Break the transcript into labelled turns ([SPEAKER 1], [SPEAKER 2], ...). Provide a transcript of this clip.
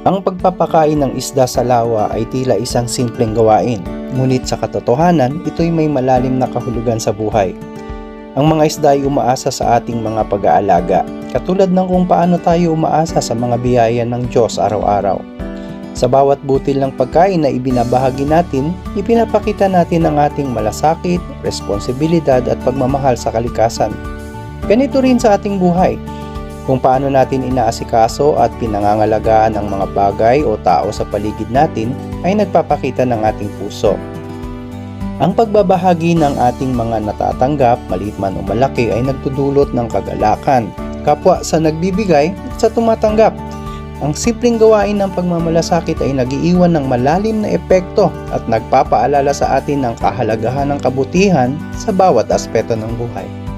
[SPEAKER 1] Ang pagpapakain ng isda sa lawa ay tila isang simpleng gawain, ngunit sa katotohanan, ito'y may malalim na kahulugan sa buhay. Ang mga isda ay umaasa sa ating mga pag-aalaga, katulad ng kung paano tayo umaasa sa mga biyaya ng Diyos araw-araw. Sa bawat butil ng pagkain na ibinabahagi natin, ipinapakita natin ang ating malasakit, responsibilidad at pagmamahal sa kalikasan. Ganito rin sa ating buhay. Kung paano natin inaasikaso at pinangangalagaan ang mga bagay o tao sa paligid natin ay nagpapakita ng ating puso. Ang pagbabahagi ng ating mga natatanggap, maliit man o malaki ay nagtudulot ng kagalakan, kapwa sa nagbibigay at sa tumatanggap. Ang simpleng gawain ng pagmamalasakit ay nagiiwan ng malalim na epekto at nagpapaalala sa atin ng kahalagahan ng kabutihan sa bawat aspeto ng buhay.